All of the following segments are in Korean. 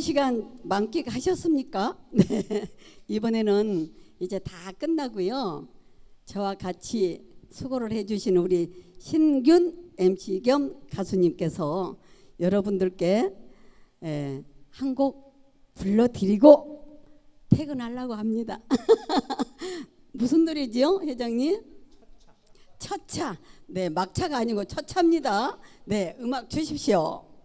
시간 만끽하셨습니까? 네. 이번에는 이제 다 끝나고요. 저와 같이 수고를 해주신 우리 신균 MC 겸 가수님께서 여러분들께 예, 한곡 불러드리고 퇴근하려고 합니다. 무슨 노래지요, 회장님? 첫차. 네, 막차가 아니고 첫차입니다. 네, 음악 주십시오.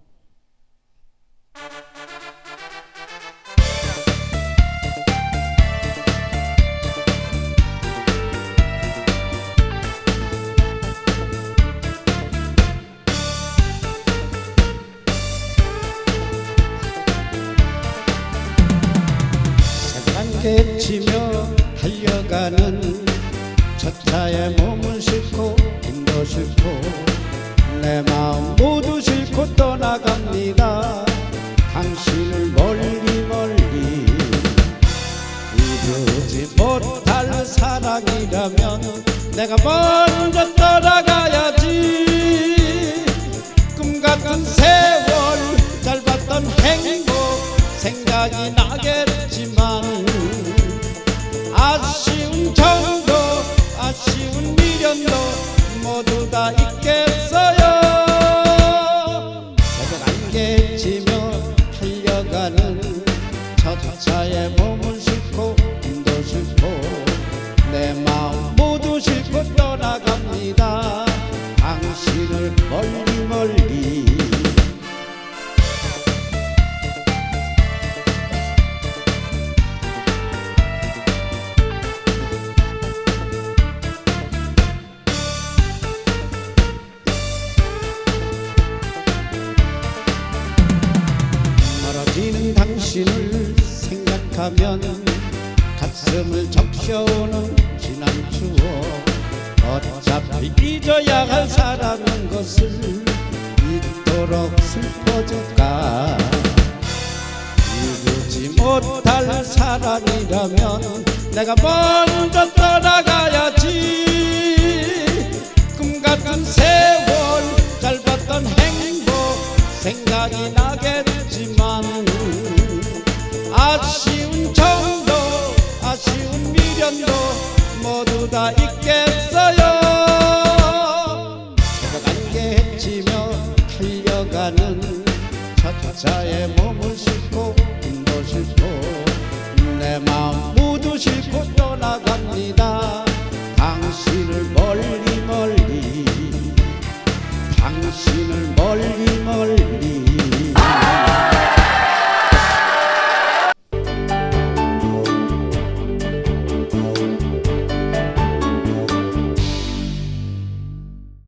개치며 달려가는 첫차에 몸을 싣고 힘도 싣고 내 마음 모두 싣고 떠나갑니다. 당신을 멀리 멀리 이루지 못할 사랑이라면 내가 먼저 떠나가야지. 꿈 같은 세월 짧았던 행복 생각이 나겠지만 다 있겠어요? 새벽 안개 지며 달려가는 첫차에 몸을 싣고 힘도 싣고 내 마음 모두 싣고 떠나갑니다. 당신을 멀리 생각하면 가슴을 적셔오는 지난 추억. 어차피 잊어야 할 사랑인 것을 잊도록 슬퍼질까? 이루지 못할 사랑이라면 내가 먼저 떠나가야지. 꿈 같은 세월 짧았던 행복 생각이 나 아쉬운 정도 아쉬운 미련도 모두 다 있겠어요. 안개 헤치며 달려가는 첫차에 몸을 싣고 힘도 싣고 내 마음 모두 싣고 떠나갑니다